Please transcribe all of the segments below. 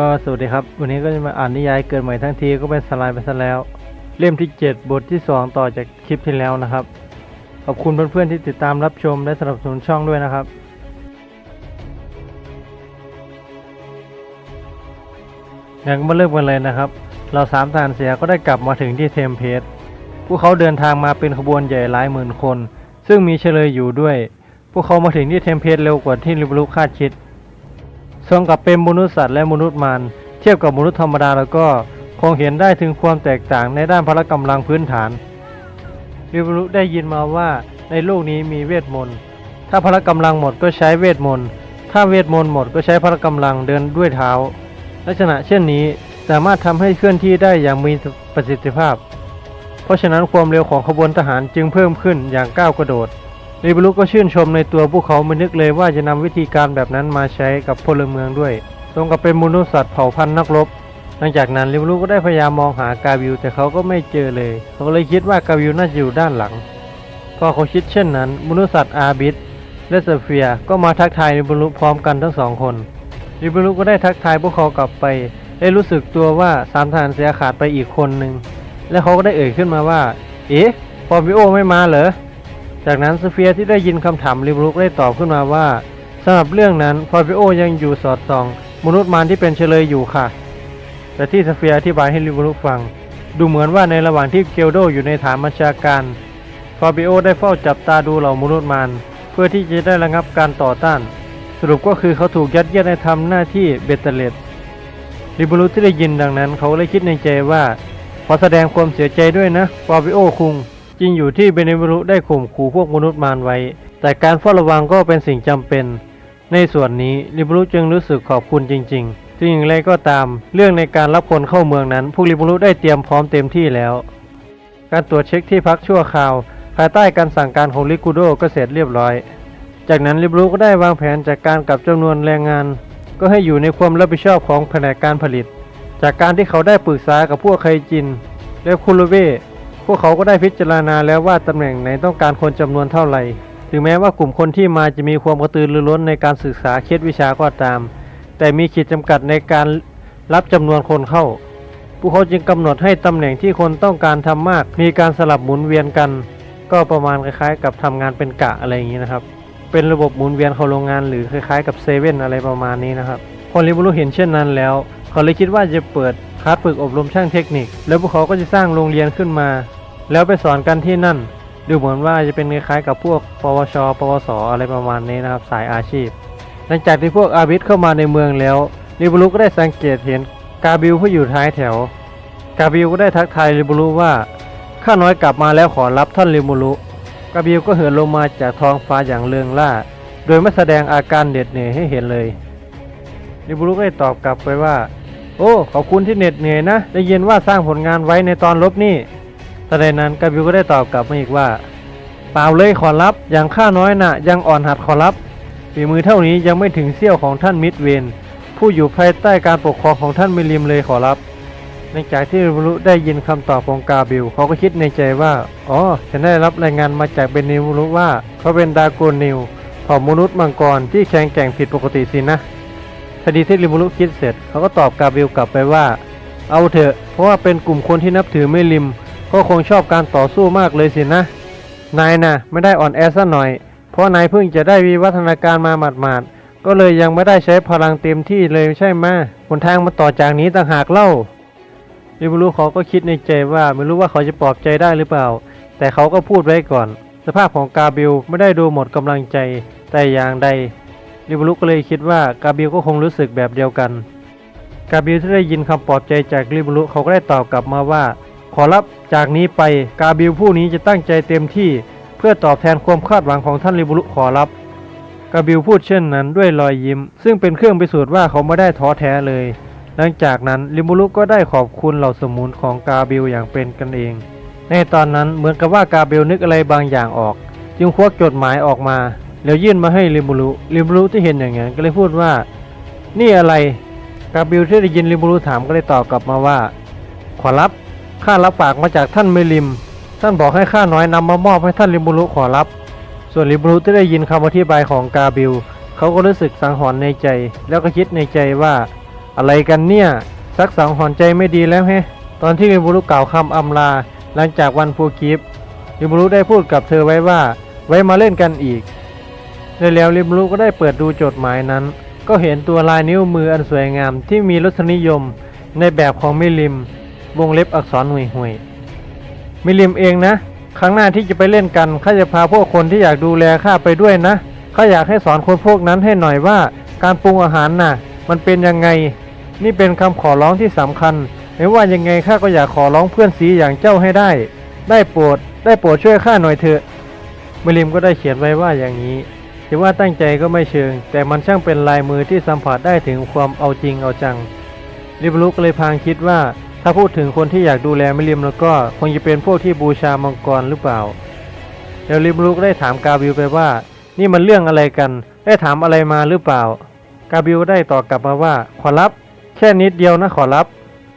ก็สวัสดีครับ วันนี้ก็จะมาอ่านนิยายเกิดใหม่ทั้งทีก็เป็นสไลด์ไปซะแล้ว เล่มที่ 7 บทที่ 2 ต่อจากคลิปที่แล้วนะครับ ขอบคุณเพื่อนๆที่ติดตามรับชมและสนับสนุนช่องด้วยนะครับอย่างมาเริ่มกันเลยนะครับ เราสามทหารเสียก็ได้กลับมาถึงที่เทมเพสพวกเขาเดินทางมาเป็นขบวนใหญ่หลายหมื่นคน ซึ่งมีเฉลยอยู่ด้วย พวกเขามาถึงที่เทมเพสเร็วกว่าที่ลิบลุคาดคิด ทรงกับเป็นมนุษย์สัตว์และมนุษย์มารเทียบกับมนุษย์ธรรมดาแล้วก็คงเห็นได้ถึงความแตกต่างในด้านพละกำลังพื้นฐานริบรุได้ยินมาว่าในโลกนี้มีเวทมนต์ ถ้าพละกำลังหมดก็ใช้เวทมนต์ ถ้าเวทมนต์หมดก็ใช้พละกำลังเดินด้วยเท้า ลักษณะเช่นนี้สามารถทำให้เคลื่อนที่ได้อย่างมีประสิทธิภาพ เพราะฉะนั้นความเร็วของขบวนทหารจึงเพิ่มขึ้นอย่างก้าวกระโดด ริบรุก็ชื่นชมในตัวพวกเขาไม่นึกเลยว่าจะนำวิธีการแบบนั้นมาใช้กับพลเมืองด้วยตรงกับเป็นมนุษย์สัตว์เผ่าพันธุ์นักรบหลังจากนั้นริบรุก็ได้พยายามมองหากาวิว แต่เขาก็ไม่เจอเลย เขาเลยคิดว่ากาวิวน่าจะอยู่ด้านหลัง พอเขาคิดเช่นนั้น มนุษย์สัตว์อาบิสและเซเฟียก็มาทักทายริบรุพร้อมกันทั้งสองคนริบรุก็ได้ทักทายพวกเขากลับไปได้รู้สึกตัวว่าสามทหารเสียขาดไปอีกคนหนึ่งและเขาก็ได้เอ่ยขึ้นมาว่า เอ๊ะฟอร์มิโอไม่มาเหรอ จากนั้นโซเฟียที่ได้ยินคำถามริบรุกได้ตอบขึ้นมาว่าสำหรับเรื่องนั้นฟอร์บิโอยังอยู่สอดส่อง มนุษย์มารที่เป็นเฉลยอยู่ค่ะ แต่ที่โซเฟียอธิบายให้ริบรุกฟัง ดูเหมือนว่าในระหว่างที่เกลโดอยู่ในฐานบัญชาการฟอร์บิโอได้เฝ้าจับตาดูเหล่ามนุษย์มารเพื่อที่จะได้ระงับการต่อต้าน สรุปก็คือเขาถูกยัดเยียดให้ทำหน้าที่เบตเตเลตริบรุกที่ได้ยินดังนั้น เขาเลยคิดในใจว่า ขอแสดงความเสียใจด้วยนะฟอร์บิโอคุง จริงอยู่ที่เบเนวรุได้ข่มขู่พวกมนุษย์มารไว้ แต่การเฝ้าระวังก็เป็นสิ่งจำเป็น ในส่วนนี้ลิบรุจึงรู้สึกขอบคุณจริงๆถึงอย่างไรก็ตาม เรื่องในการรับคนเข้าเมืองนั้น พวกลิบรุได้เตรียมพร้อมเต็มที่แล้ว การตรวจเช็คที่พักชั่วคราว ภายใต้การสั่งการของลิกูโดก็เสร็จเรียบร้อย จากนั้นลิบรุก็ได้วางแผนจัดการกับจำนวนแรงงาน ก็ให้อยู่ในความรับผิดชอบของแผนกการผลิต จากการที่เขาได้ปรึกษากับพวกไคจิน และคุโรเว พวกเขาก็ได้พิจารณาแล้วว่าตำแหน่งไหนต้องการคนจำนวนเท่าไหร่ ถึงแม้ว่ากลุ่มคนที่มาจะมีความกระตือรือร้นในการศึกษาเคล็ดวิชาก็ตาม แต่มีขีดจำกัดในการรับจำนวนคนเข้า พวกเขาจึงกำหนดให้ตำแหน่งที่คนต้องการทำมาก มีการสลับหมุนเวียนกัน ก็ประมาณคล้ายๆ กับทำงานเป็นกะอะไรอย่างนี้นะครับ เป็นระบบหมุนเวียนเข้าโรงงานหรือคล้ายๆ กับเซเว่นอะไรประมาณนี้นะครับพอริบุรุเห็นเช่นนั้นแล้ว เขาเลยคิดว่าจะเปิดคลาสฝึกอบรมช่างเทคนิค แล้วพวกเขาก็จะสร้างโรงเรียนขึ้นมา แล้วไปสอนกันที่นั่น ดูเหมือนว่าจะเป็นคล้ายๆกับพวกปวช ปวส อะไรประมาณนี้นะครับ สายอาชีพ หลังจากที่พวกอาบิสเข้ามาในเมืองแล้วริบุรุก็ได้สังเกตเห็นกาบิลผู้อยู่ท้ายแถว กาบิลก็ได้ทักทายริบุรุว่าข้าน้อยกลับมาแล้วขอรับท่านริบุรุกาบิลก็เหินลงมาจากท้องฟ้าอย่างเลืองล่า โดยไม่แสดงอาการเหน็ดเหนื่อยให้เห็นเลยริบุรุก็ได้ตอบกลับไปว่า โอ้ขอบคุณที่เหน็ดเหนื่อยนะ ได้ยินว่าสร้างผลงานไว้ในตอนลบนี่ แต่ในนั้นกาบิวก็ได้ตอบกลับมาอีกว่า เปล่าเลยขอรับ อย่างข้าน้อยน่ะ ยังอ่อนหัดขอรับฝีมือเท่านี้ยังไม่ถึงเสี้ยวของท่านมิดเวนผู้อยู่ภายใต้การปกครองของท่านมิลิมเลยขอรับหลังจากที่ริบุรุได้ยินคำตอบของกาบิลเขาก็คิดในใจว่า อ๋อ ฉันได้รับรายงานมาจากเบนิวรุว่าเขาเป็นดาโกนิวเผ่ามนุษย์มังกรที่แข็งแกร่งผิดปกติสินะทันทีที่ริมูรุคิดเสร็จเขาก็ตอบกาเบลกลับไปว่า เอาเถอะ เพราะว่าเป็นกลุ่มคนที่นับถือไม่ลิม ก็คงชอบการต่อสู้มากเลยสินะ นายนะไม่ได้อ่อนแอซะหน่อย เพราะนายเพิ่งจะได้วิวัฒนาการมาหมาดๆ ก็เลยยังไม่ได้ใช้พลังเต็มที่เลยใช่ไหมหนทางมาต่อจากนี้ต่างหากเล่าริมูรุเขาก็คิดในใจว่าไม่รู้ว่าเขาจะปลอบใจได้หรือเปล่า แต่เขาก็พูดไว้ก่อน สภาพของกาเบลไม่ได้ดูหมดกำลังใจแต่อย่างใดริบรุก็เลยคิดว่ากาบิลก็คงรู้สึกแบบเดียวกัน กาบิลที่ได้ยินคำปลอบใจจากริบรุเขาก็ได้ตอบกลับมาว่า ขอรับจากนี้ไปกาบิลผู้นี้จะตั้งใจเต็มที่เพื่อตอบแทนความคาดหวังของท่านริบุรุขอรับกาบิลพูดเช่นนั้นด้วยรอยยิ้ม ซึ่งเป็นเครื่องพิสูจน์ว่าเขาไม่ได้ท้อแท้เลย หลังจากนั้นริบุรุก็ได้ขอบคุณเหล่าสมุนของกาบิลอย่างเป็นกันเอง ในตอนนั้นเหมือนกับว่ากาเบลนึกอะไรบางอย่างออก จึงควักจดหมายออกมา แล้วยื่นมาให้ริมูรุริมูรุที่เห็นอย่างนั้นก็เลยพูดว่า นี่อะไรกาเบลที่ได้ยินริมูรุถามก็เลยตอบกลับมาว่า ขอรับ ข้ารับฝากมาจากท่านเมลิม ท่านบอกให้ข้าน้อยนำมามอบให้ท่านริมูรุขอรับ ส่วนริมูรุที่ได้ยินคำอธิบายของกาเบลเขาก็รู้สึกสังหรณ์ในใจ แล้วก็คิดในใจว่า อะไรกันเนี่ยซักสังหรณ์ใจไม่ดีแล้วแฮะ ตอนที่ริบุรุกล่าวคำอำลา หลังจากวันพูกิฟริบุรุได้พูดกับเธอไว้ว่า ไว้มาเล่นกันอีกและแล้วริบุรุก็ได้เปิดดูจดหมายนั้น ก็เห็นตัวลายนิ้วมืออันสวยงามที่มีรสนิยมในแบบของมิลิม วงเล็บอักษรห่วยห่วยมิลิมเองนะ ครั้งหน้าที่จะไปเล่นกันข้าจะพาพวกคนที่อยากดูแลข้าไปด้วยนะข้าอยากให้สอนคนพวกนั้นให้หน่อยว่า การปรุงอาหารน่ะ มันเป็นยังไง นี่เป็นคำขอร้องที่สำคัญ ไม่ว่ายังไงข้าก็อยากขอร้องเพื่อนสีอย่างเจ้าให้ได้ ได้โปรดได้โปรดช่วยข้าหน่อยเถอะมิลิมก็ได้เขียนไว้ว่าอย่างนี้ถือว่าตั้งใจก็ไม่เชิง แต่มันช่างเป็นลายมือที่สัมผัสได้ถึงความเอาจริงเอาจังริบลุกเลยพางคิดว่า ถ้าพูดถึงคนที่อยากดูแลมิลิมแล้วก็คงจะเป็นพวกที่บูชามังกรหรือเปล่าแล้วริบลุกได้ถามกาบิวไปว่า นี่มันเรื่องอะไรกัน ได้ถามอะไรมาหรือเปล่า กาบิวได้ตอบกลับมาว่า ขอรับ แค่นิดเดียวนะขอรับ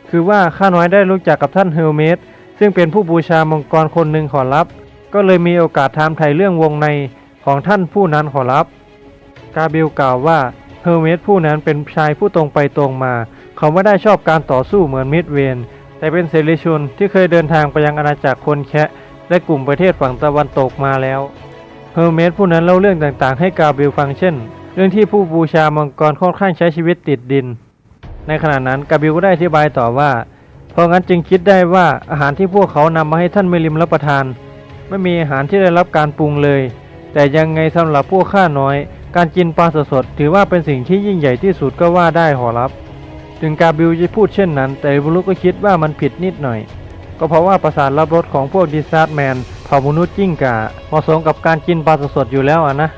คือว่าข้าน้อยได้รู้จักกับท่านเฮลเมสซึ่งเป็นผู้บูชามังกรคนหนึ่งขอรับ ก็เลยมีโอกาสถามไถ่เรื่องวงในของท่านผู้นั้นขอรับ กาบิลกล่าวว่าเฮอร์เมสผู้นั้นเป็นชายผู้ตรงไปตรงมา เขาไม่ได้ชอบการต่อสู้เหมือนมิดเวนแต่เป็นเสรีชนที่เคยเดินทางไปยังอาณาจักรคนแคะและกลุ่มประเทศฝั่งตะวันตกมาแล้วเฮอร์เมสผู้นั้นเล่าเรื่องต่างๆ ให้กาบิลฟังเช่น เรื่องที่ผู้บูชามังกรค่อนข้างใช้ชีวิตติดดิน ในขณะนั้นกาบิลก็ได้อธิบายต่อว่า เพราะงั้นจึงคิดได้ว่าอาหารที่พวกเขานำมาให้ท่านเมลิมรับประทาน ไม่มีอาหารที่ได้รับการปรุงเลย แต่ยังไงสำหรับพวกข้าน้อย การกินปลาสดๆถือว่าเป็นสิ่งที่ยิ่งใหญ่ที่สุดก็ว่าได้ขอรับ ถึงกาบิลจะพูดเช่นนั้น แต่บุรุษก็คิดว่ามันผิดนิดหน่อย ก็เพราะว่าประสาทรับรสของพวกดิซาร์ดแมนเผ่ามนุษย์จิ้งก่าเหมาะสมกับการกินปลาสดๆอยู่แล้วอะนะ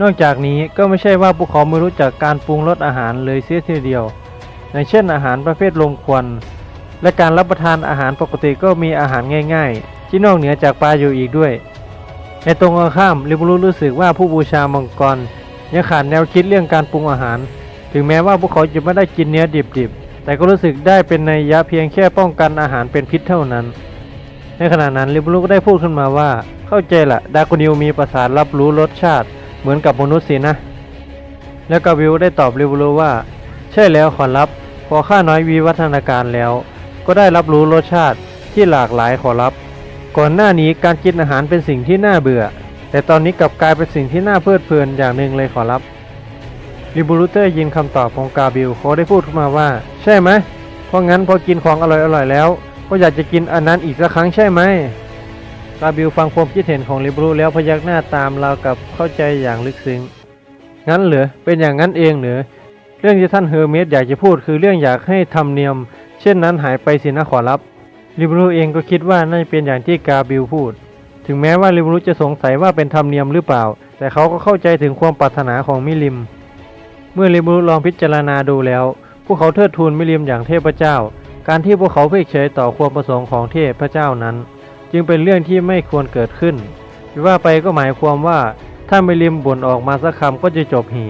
นอกจากนี้ก็ไม่ใช่ว่าพวกเขาไม่รู้จักการปรุงรสอาหารเลยเสียทีเดียว อย่างเช่นอาหารประเภทลมควัน และการรับประทานอาหารปกติก็มีอาหารง่ายๆ ที่นอกเหนือจากปลาอยู่อีกด้วย ในตรงกันข้ามริบุรุรู้สึกว่าผู้บูชามังกรยังขาดแนวคิดเรื่องการปรุงอาหาร ถึงแม้ว่าพวกเขาจะไม่ได้กินเนื้อดิบๆ แต่ก็รู้สึกได้เป็นในยยะเพียงแค่ป้องกันอาหารเป็นพิษเท่านั้น ในขณะนั้นริบุรุก็ได้พูดขึ้นมาว่า เข้าใจละดากุนิวมีประสาทรับรู้รสชาติ เหมือนกับมนุษย์สินะ แล้วกาวิวได้ตอบริบุรุว่า ใช่แล้วขอรับ พอข้าน้อยวิวัฒนาการแล้ว ก็ได้รับรู้รสชาติที่หลากหลายขอรับ ก่อนหน้านี้การกินอาหารเป็นสิ่งที่น่าเบื่อ แต่ตอนนี้กลับกลายเป็นสิ่งที่น่าเพลิดเพลินอย่างหนึ่งเลยขอรับ ริบูรุเตอร์ยินคำตอบของกาบิลเขาได้พูดขึ้นมาว่า ใช่ไหมเพราะงั้นพอกินของอร่อยๆแล้ว ก็อยากจะกินอันนั้นอีกสักครั้งใช่ไหมกาบิลฟังความคิดเห็นของริบูรุแล้วพยักหน้าตามราวกับเข้าใจอย่างลึกซึ้งงั้นเหรอเป็นอย่างนั้นเองเหรอเรื่องที่ท่านเฮอร์เมสอยากจะพูดคือเรื่องอยากให้ทำเนียม เช่นนั้นหายไปสินะขอรับลิบรูเองก็คิดว่าน่าจะเป็นอย่างที่กาบิลพูด ถึงแม้ว่าลิบรูจะสงสัยว่าเป็นธรรมเนียมหรือเปล่า แต่เขาก็เข้าใจถึงความปรารถนาของมิลิม เมื่อลิบรูลองพิจารณาดูแล้ว พวกเขาเทิดทูนมิลิมอย่างเทพเจ้า การที่พวกเขาเพิกเฉยต่อความประสงค์ของเทพเจ้านั้น จึงเป็นเรื่องที่ไม่ควรเกิดขึ้นว่าไปก็หมายความว่าถ้ามิลิมบ่นออกมาสักคำก็จะจบหี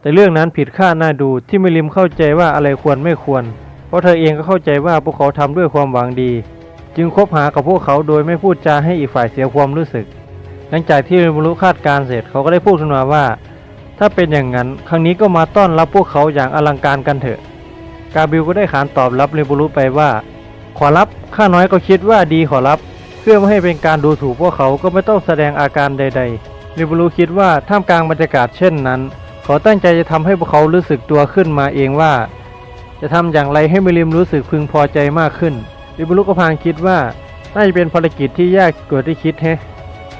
แต่เรื่องนั้นผิดคาดน่าดูที่มิลิมเข้าใจว่าอะไรควรไม่ควร เพราะเธอเองก็เข้าใจว่าพวกเขาทำด้วยความหวังดี จึงคบหากับพวกเขาโดยไม่พูดจาให้อีกฝ่ายเสียความรู้สึก หลังจากที่เรมูรุคาดการเสร็จเขาก็ได้พูดขึ้นมาว่า ถ้าเป็นอย่างนั้น ครั้งนี้ก็มาต้อนรับพวกเขาอย่างอลังการกันเถอะ กาบิลก็ได้ขานตอบรับเรมูรุไปว่า ขอรับข้าน้อยก็คิดว่าดีขอรับ เพื่อไม่ให้เป็นการดูถูกพวกเขาก็ไม่ต้องแสดงอาการใดๆเรมูรุคิดว่าท่ามกลางบรรยากาศเช่นนั้นขาตั้งใจจะทำให้พวกเขารู้สึกตัวขึ้นมาเองว่า จะทำอย่างไรให้มิลิมรู้สึกพึงพอใจมากขึ้นริบุรุก็พางคิดว่าน่าจะเป็นภารกิจที่ยากกว่าที่คิดแฮะ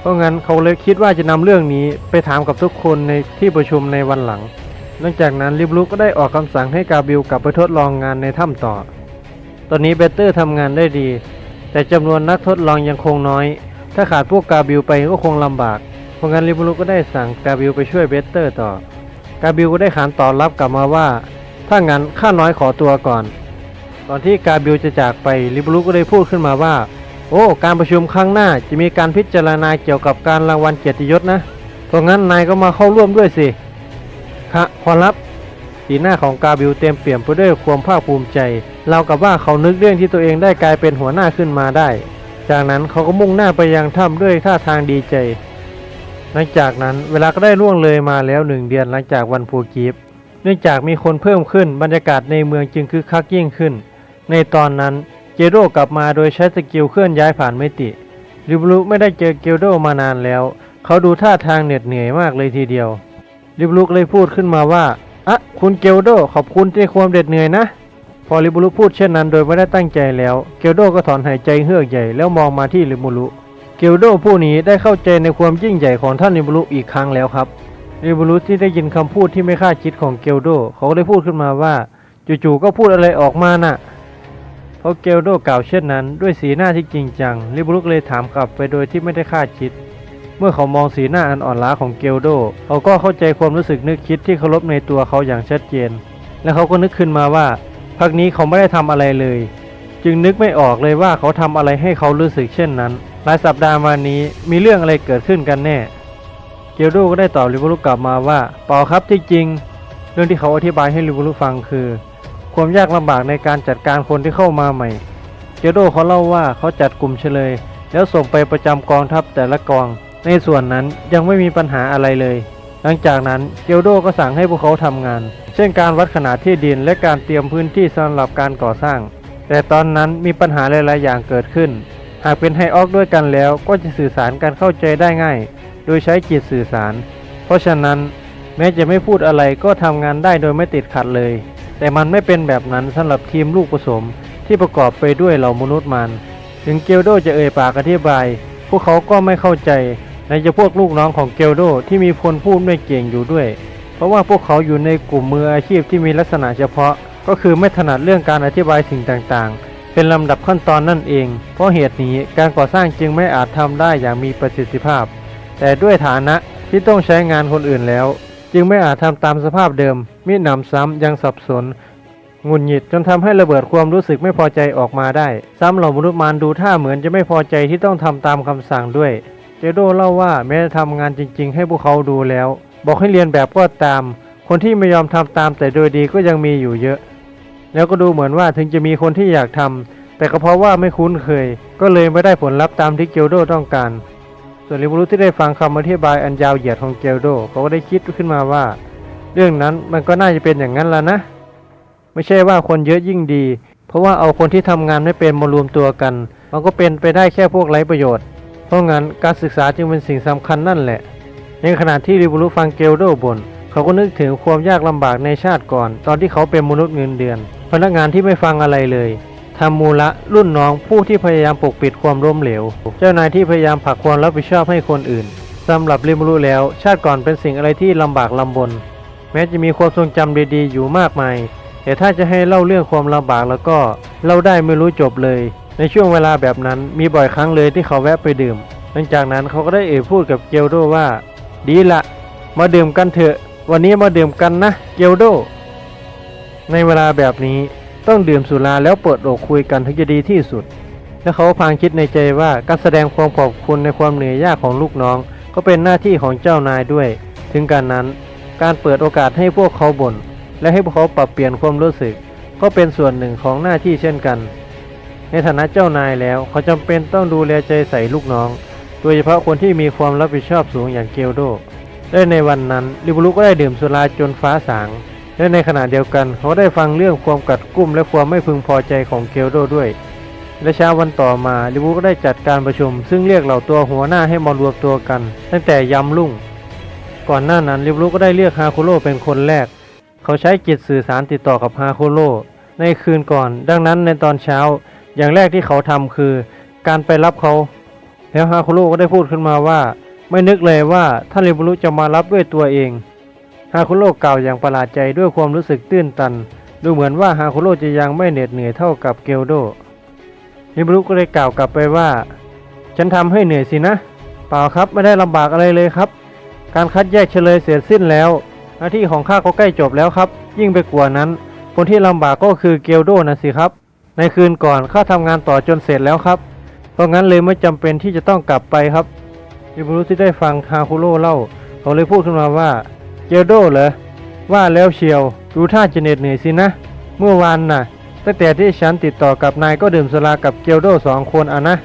ราะงั้นเขาเลยคิดว่าจะนำเรื่องนี้ไปถามกับทุกคนในที่ประชุมในวันหลัง หลังจากนั้นริบลุก็ได้ออกคำสั่งให้กาบิลกลับไปทดลองงานในถ้ำต่อ ตอนนี้เบเตอร์ทำงานได้ดี แต่จำนวนนักทดลองยังคงน้อย ถ้าขาดพวกกาบิลไปก็คงลำบาก เพราะงั้นริบลุก็ได้สั่งกาบิลไปช่วยเบเตอร์ต่อ กาบิลก็ได้ขานตอบรับกลับมาว่า ถ้างั้นข้าน้อยขอตัวก่อนตอนที่กาบิลจะจากไปลิบลุก็ได้พูดขึ้นมาว่า โอ้ การประชุมครั้งหน้าจะมีการพิจารณาเกี่ยวกับการรางวัลเกียรติยศนะเพราะงั้นนายก็มาเข้าร่วมด้วยสิคะขอรับสีหน้าของกาบิลเต็มเปี่ยมไปด้วยความภาคภูมิใจ เรากับว่าเขานึกเรื่องที่ตัวเองได้กลายเป็นหัวหน้าขึ้นมาได้ จากนั้นเขาก็มุ่งหน้าไปยังถ้ำด้วยท่าทางดีใจ หลังจากนั้นเวลาก็ได้ล่วงเลยมาแล้วหนึ่งเดือนหลังจากวันพูกีฟในนื่องจากมีคนเพิ่มขึ้นบรรยากาศในเมืองจึงคึกคักยิ่งขึ้น ในตอนนั้น เจโร่กลับมาโดยใช้สกิลเคลื่อนย้ายผ่านมิติริบลุไม่ได้เจอเกโดมานานแล้ว เขาดูท่าทางเหน็ดเหนื่อยมากเลยทีเดียว ริบลุเลยพูดขึ้นมาว่าอะคุณเกลโดขอบคุณที่ความเด็ดเหนื่อยนะ พอริบุรุพูดเช่นนั้นโดยไม่ได้ตั้งใจแล้ว เกลโดก็ถอนหายใจเฮือกใหญ่แล้วมองมาที่ริบุรุเกลโดผู้นี้ได้เข้าใจในความยิ่งใหญ่ของท่านริบุรุอีกครั้งแล้วครับริบุรุที่ได้ยินคำพูดที่ไม่คาดคิดของเกลโดเขาก็ได้พูดขึ้นมาว่า จู่ๆก็พูดอะไรออกมาน่ะ พอเกลโดกล่าวเช่นนั้น ด้วยสีหน้าที่จริงจังริบุรุเลยถามกลับไปโดยที่ไม่ได้คาดคิด เมื่อเขามองสีหน้าอันอ่อนล้าของเกลโด เขาก็เข้าใจความรู้สึกนึกคิดที่เคารพในตัวเขาอย่างชัดเจน และเขาก็นึกขึ้นมาว่าพักนี้เขาไม่ได้ทำอะไรเลย จึงนึกไม่ออกเลยว่าเขาทำอะไรให้เขารู้สึกเช่นนั้น หลายสัปดาห์มานี้มีเรื่องอะไรเกิดขึ้นกันแน่ เกียวโดก็ได้ตอบริบรุกกลับมาว่าเปล่าครับที่จริง เรื่องที่เขาอธิบายให้ริบุรุฟังคือ ความยากลำบากในการจัดการคนที่เข้ามาใหม่เกียวโดเขาเล่าว่าเขาจัดกลุ่มเฉลย แล้วส่งไปประจำกองทัพแต่ละกอง ในส่วนนั้นยังไม่มีปัญหาอะไรเลย หลังจากนั้นเกียวโดก็สั่งให้พวกเขาทำงาน เช่นการวัดขนาดที่ดินและการเตรียมพื้นที่สำหรับการก่อสร้าง แต่ตอนนั้นมีปัญหาหลายๆอย่างเกิดขึ้น หากเป็นไฮออกด้วยกันแล้วก็จะสื่อสารกันเข้าใจได้ง่าย โดยใช้จิตสื่อสาร เพราะฉะนั้นแม้จะไม่พูดอะไรก็ทำงานได้โดยไม่ติดขัดเลย แต่มันไม่เป็นแบบนั้นสำหรับทีมลูกผสมที่ประกอบไปด้วยเหล่ามนุษย์มัน ถึงเกลโดจะเอ่ยปากอธิบาย พวกเขาก็ไม่เข้าใจในจะพวกลูกน้องของเกลโดที่มีคนพูดไม่เก่งอยู่ด้วย เพราะว่าพวกเขาอยู่ในกลุ่มมืออาชีพที่มีลักษณะเฉพาะ ก็คือไม่ถนัดเรื่องการอธิบายสิ่งต่างๆ เป็นลำดับขั้นตอนนั่นเอง เพราะเหตุนี้การก่อสร้างจึงไม่อาจทำได้อย่างมีประสิทธิภาพ แต่ด้วยฐานะที่ต้องใช้งานคนอื่นแล้ว จึงไม่อาจทำตามสภาพเดิม มิหนำซ้ำยังสับสนงุดหงิดจนทำให้ระเบิดความรู้สึกไม่พอใจออกมาได้ ซ้ำเหล่ามนุษย์มารดูท่าเหมือนจะไม่พอใจที่ต้องทำตามคำสั่งด้วย เจโดเล่าว่าแม้จะทำงานจริง ๆ ให้พวกเขาดูแล้ว บอกให้เรียนแบบก็ตาม คนที่ไม่ยอมทำตามแต่โดยดีก็ยังมีอยู่เยอะ แล้วก็ดูเหมือนว่าถึงจะมีคนที่อยากทำแต่ก็เพราะว่าไม่คุ้นเคย ก็เลยไม่ได้ผลลัพธ์ตามที่เกลโดต้องการ ส่วนริบุรุที่ได้ฟังคำอธิบายอันยาวเหยียดของเกลโดเขาก็ได้คิดขึ้นมาว่า เรื่องนั้นมันก็น่าจะเป็นอย่างนั้นแล้วนะ ไม่ใช่ว่าคนเยอะยิ่งดี เพราะว่าเอาคนที่ทำงานไม่เป็นมารวมตัวกัน มันก็เป็นไปได้แค่พวกไร้ประโยชน์ เพราะงั้นการศึกษาจึงเป็นสิ่งสำคัญนั่นแหละ ในขณะที่ริบุรุฟังเกลโดบนเขาก็นึกถึงความยากลำบากในชาติก่อน ตอนที่เขาเป็นมนุษย์เงินเดือน พนักงานที่ไม่ฟังอะไรเลยทำมูละรุ่นน้องผู้ที่พยายามปกปิดความล้มเหลว เจ้านายที่พยายามผลักความรับผิดชอบให้คนอื่นสำหรับริบุรุแล้ว ชาติก่อนเป็นสิ่งอะไรที่ลำบากลำบน แม้จะมีความทรงจำดีๆ อยู่มากมาย แต่ถ้าจะให้เล่าเรื่องความลำบากแล้วก็เล่าได้ไม่รู้จบเลย ในช่วงเวลาแบบนั้นมีบ่อยครั้งเลยที่เขาแวะไปดื่ม หลังจากนั้นเขาก็ได้เอ่ยพูดกับเกลโดว่า ดีละมาดื่มกันเถอะ วันนี้มาดื่มกันนะเกลโด ในเวลาแบบนี้ต้องดื่มสุราแล้วเปิดอกคุยกันถึงจะดีที่สุด และเขาพางคิดในใจว่าการแสดงความขอบคุณในความเหนื่อยยากของลูกน้อง ก็เป็นหน้าที่ของเจ้านายด้วย ถึงการนั้น การเปิดโอกาสให้พวกเขาบ่นและให้พวกเขาปรับเปลี่ยนความรู้สึก ก็เป็นส่วนหนึ่งของหน้าที่เช่นกัน ในฐานะเจ้านายแล้วเขาจำเป็นต้องดูแลใจใส่ลูกน้อง โดยเฉพาะคนที่มีความรับผิดชอบสูงอย่างเกลโดและในวันนั้นลิบุรุก็ได้ดื่มสุราจนฟ้าสาง และในขณะเดียวกันเขาได้ฟังเรื่องความกัดกุ้มและความไม่พึงพอใจของเกลโดด้วย และเช้าวันต่อมาลิบุรุก็ได้จัดการประชุม ซึ่งเรียกเหล่าตัวหัวหน้าให้มารวมตัวกัน ตั้งแต่ยำลุ่ง ก่อนหน้านั้นลิบุรุก็ได้เรียกฮาคุโร่เป็นคนแรก เขาใช้จิตสื่อสารติดต่อกับฮาคุโร่ในคืนก่อน ดังนั้นในตอนเช้า อย่างแรกที่เขาทำคือ การไปรับเขาแล้วฮาคุโร่ก็ได้พูดขึ้นมาว่า ไม่นึกเลยว่าท่านริบุรุจะมารับด้วยตัวเองฮาคุโร่กล่าวอย่างประหลาดใจด้วยความรู้สึกตื้นตัน ดูเหมือนว่าฮาคุโร่จะยังไม่เหน็ดเหนื่อยเท่ากับเกลโดริบุรุก็เลยกล่าวกลับไปว่า ฉันทำให้เหนื่อยสินะ เปล่าครับไม่ได้ลำบากอะไรเลยครับ การคัดแยกเฉลยเสร็จสิ้นแล้ว หน้าที่ของข้าก็ใกล้จบแล้วครับ ยิ่งไปกว่านั้น คนที่ลำบากก็คือเกลโดนะสิครับ ในคืนก่อนข้าทำงานต่อจนเสร็จแล้วครับ เพราะงั้นเลยไม่จำเป็นที่จะต้องกลับไปครับริบุรุที่ได้ฟังฮาคุโร่เล่าเขาเลยพูดขึ้นมาว่าเจลโดเหรอว่าแล้วเชียวดูท่าจะเหน็ดเหนื่อยสินะ เมื่อวานน่ะตั้งแต่ที่ฉันติดต่อกับนายก็ดื่มสุรากับเจลโดสองคนอะนะ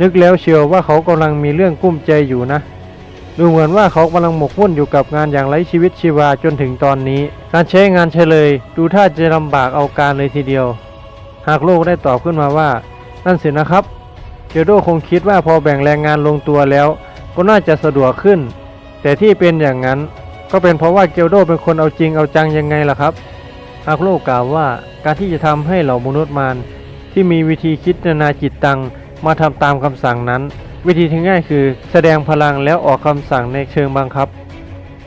นึกแล้วเชียวว่าเขากำลังมีเรื่องกุ้มใจอยู่นะ ดูเหมือนว่าเขากำลังหมกมุ่นอยู่กับงานอย่างไร้ชีวิตชีวาจนถึงตอนนี้ การใช้งานเฉลย ดูท่าจะลำบากเอาการเลยทีเดียว หากโลกได้ตอบขึ้นมาว่า นั่นสินะครับเกียวโดคงคิดว่าพอแบ่งแรงงานลงตัวแล้ว ก็น่าจะสะดวกขึ้น แต่ที่เป็นอย่างนั้น ก็เป็นเพราะว่าเกียวโดเป็นคนเอาจริงเอาจังยังไงล่ะครับฮากโลกกล่าวว่าการที่จะทำให้เหล่ามนุษย์มารที่มีวิธีคิดนานาจิตตังมาทำตามคำสั่งนั้น วิธีที่ง่ายคือแสดงพลังแล้วออกคำสั่งในเชิงบังคับ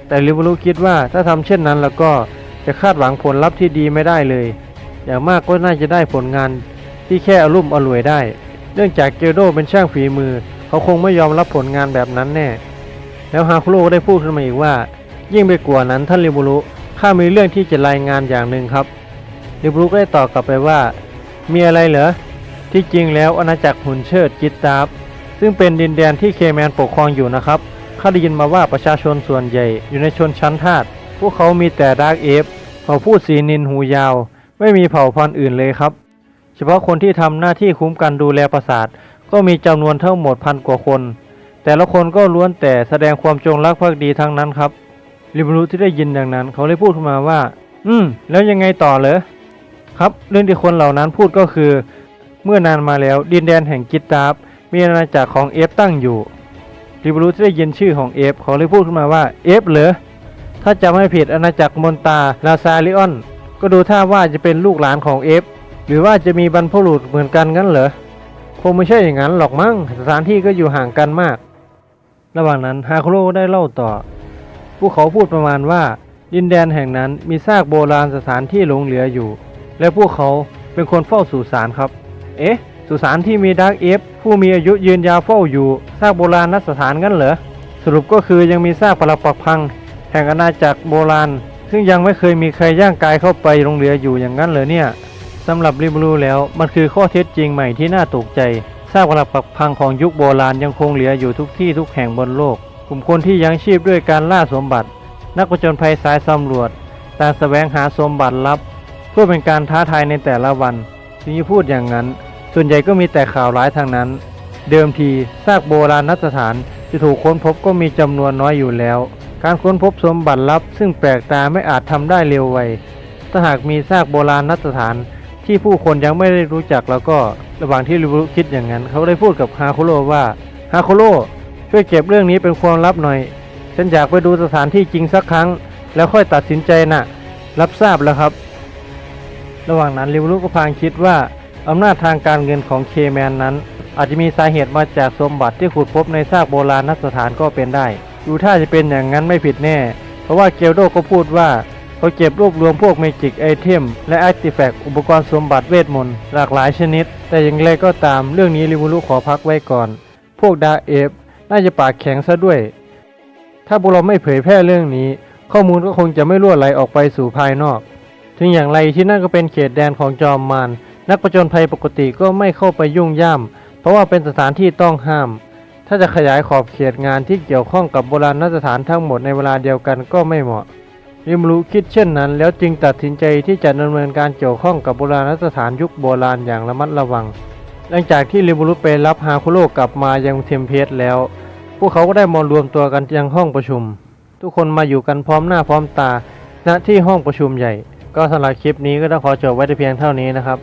แต่ริวารุคิดว่าถ้าทำเช่นนั้นแล้วก็จะคาดหวังผลลัพธ์ที่ดีไม่ได้เลย อย่างมากก็น่าจะได้ผลงานที่แค่อารมณ์อร่วยได้ เนื่องจากเกลโดเป็นช่างฝีมือ เขาคงไม่ยอมรับผลงานแบบนั้นแน่ แล้วฮาคุโร่ก็ได้พูดขึ้นมาอีกว่า ยิ่งไปกว่านั้นท่านริบุรุข้ามีเรื่องที่จะรายงานอย่างหนึ่งครับริบุรุก็ได้ตอบกลับไปว่า มีอะไรเหรอที่จริงแล้วอาณาจักรหุ่นเชิดจิตตาบ ซึ่งเป็นดินแดนที่เคแมนปกครองอยู่นะครับข้าได้ยินมาว่าประชาชนส่วนใหญ่อยู่ในชนชั้นทาส พวกเขามีแต่ดาร์กเอฟเผ่าพูดสีนินหูยาว ไม่มีเผ่าพันธุ์อื่นเลยครับ เฉพาะคนที่ทำหน้าที่คุ้มกันดูแลปราสาท ก็มีจำนวนทั้งหมดพันกว่าคน แต่ละคนก็ล้วนแต่แสดงความจงรักภักดีทั้งนั้นครับ ริบรุที่ได้ยินดังนั้น เขาเลยพูดขึ้นมาว่า อืม แล้วยังไงต่อเหรอ ครับ เรื่องที่คนเหล่านั้นพูดก็คือ เมื่อนานมาแล้วดินแดนแห่งกิตตาบ มีอาณาจักรของเอฟตั้งอยู่ริบรุที่ได้ยินชื่อของเอฟเขาเลยพูดขึ้นมาว่าเอฟเหรอถ้าจำไม่ผิดอาณาจักรมอนตาลาซาลิออน ก็ดูท่าว่าจะเป็นลูกหลานของเอฟหรือว่าจะมีบรรพบุรุษเหมือนกันงั้นเหรอคงไม่ใช่อย่างนั้นหรอกมั้งสถานที่ก็อยู่ห่างกันมาก ระหว่างนั้นฮาคุโร่ได้เล่าต่อพวกเขาพูดประมาณว่า ดินแดนแห่งนั้นมีซากโบราณสถานที่หลงเหลืออยู่ และพวกเขาเป็นคนเฝ้าสุสานครับ เอ๊ะ สุสานที่มีดาร์กเอฟผู้มีอายุยืนยาวเฝ้าอยู่ซากโบราณนสถานงั้นเหรอ สรุปก็คือยังมีซากปรักปักพัง แห่งอาณาจักรโบราณ ซึ่งยังไม่เคยมีใครย่างกายเข้าไปลงเหลืออยู่อย่างนั้นเหรอเนี่ยสำหรับริบลูแล้วมันคือข้อเท็จจริงใหม่ที่น่าตกใจซากปรักปักพังของยุคโบราณยังคงเหลืออยู่ทุกที่ทุกแห่งบนโลก กลุ่มคนที่ยังชีพด้วยการล่าสมบัติ นักผจญภัยสายสำรวจต่างแสวงหาสมบัติลับ เพื่อเป็นการท้าทายในแต่ละวันถึงพูดอย่างนั้น ส่วนใหญ่ก็มีแต่ข่าวร้ายทางนั้น เดิมทีซากโบราณนสถานที่ถูกค้นพบก็มีจำนวนน้อยอยู่แล้ว การค้นพบสมบัติลับ ซึ่งแปลกตาไม่อาจทำได้เร็วไวถ้าหากมีซากโบราณนสถานที่ผู้คนยังไม่ได้รู้จักแล้วก็ระหว่างที่ริบุรุคิดอย่างนั้น เขาได้พูดกับฮาคุโร่ว่าฮาคุโร่ช่วยเก็บเรื่องนี้เป็นความลับหน่อย ฉันอยากไปดูสถานที่จริงสักครั้ง แล้วค่อยตัดสินใจนะ่ะ รับทราบแล้วครับ ระหว่างนั้นริบุรุก็พางคิดว่า อำนาจทางการเงินของเคแมนนั้น อาจจะมีสาเหตุมาจากสมบัติที่ขุดพบในซากโบราณนสถานก็เป็นได้ ดูท่าจะเป็นอย่างนั้นไม่ผิดแน่ เพราะว่าเกลโดก็พูดว่าเขาเก็บรวบรวมพวกเมจิกไอเทมและอาร์ติแฟกต์อุปกรณ์สมบัติเวทมนต์หลากหลายชนิด แต่อย่างไรก็ตามเรื่องนี้ริมูรุขอพักไว้ก่อน พวกดาเอฟน่าจะปากแข็งซะด้วย ถ้าพวกเราไม่เผยแพร่เรื่องนี้ ข้อมูลก็คงจะไม่รั่วไหลออกไปสู่ภายนอก ถึงอย่างไรที่นั่นก็เป็นเขตแดนของจอมมาร นักประจนภัยปกติก็ไม่เข้าไปยุ่งย่ามเพราะว่าเป็นสถานที่ต้องห้าม ถ้าจะขยายขอบเขตงานที่เกี่ยวข้องกับโบราณสถานทั้งหมดในเวลาเดียวกันก็ไม่เหมาะริมรุคิดเช่นนั้น แล้วจึงตัดสินใจที่จะดำเนินการเกี่ยวข้องกับโบราณสถานยุคโบราณอย่างระมัดระวัง หลังจากที่ริมรุไปรับฮาคุโร่กลับมายังเทมเพสแล้ว พวกเขาก็ได้มารวมตัวกันยังห้องประชุม ทุกคนมาอยู่กันพร้อมหน้าพร้อมตาณที่ห้องประชุมใหญ่ ก็สำหรับคลิปนี้ก็ต้องขอจบไว้แต่เพียงเท่านี้นะครับ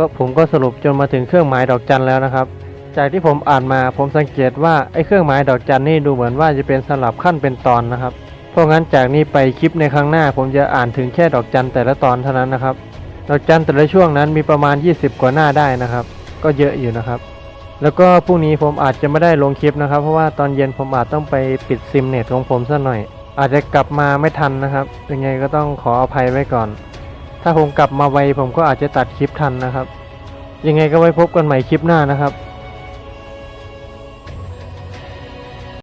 ก็ผมก็สรุปจนมาถึงเครื่องหมายดอกจันแล้วนะครับ จากที่ผมอ่านมาผมสังเกตว่าไอ้เครื่องหมายดอกจันนี่ดูเหมือนว่าจะเป็นสลับขั้นเป็นตอนนะครับ เพราะงั้นจากนี้ไปคลิปในครั้งหน้า ผมจะอ่านถึงแค่ดอกจันแต่ละตอนเท่านั้นนะครับ ดอกจันแต่ละช่วงนั้นมีประมาณ 20 กว่าหน้าได้นะครับ ก็เยอะอยู่นะครับ แล้วก็พรุ่งนี้ผมอาจจะไม่ได้ลงคลิปนะครับ เพราะว่าตอนเย็นผมอาจต้องไปปิดซิมเน็ตของผมซะหน่อย อาจจะกลับมาไม่ทันนะครับยังไงก็ต้องขออภัยไว้ก่อน ถ้าผมกลับมาไวผมก็อาจจะตัดคลิปทันนะครับ ยังไงก็ไว้พบกันใหม่คลิปหน้านะครับ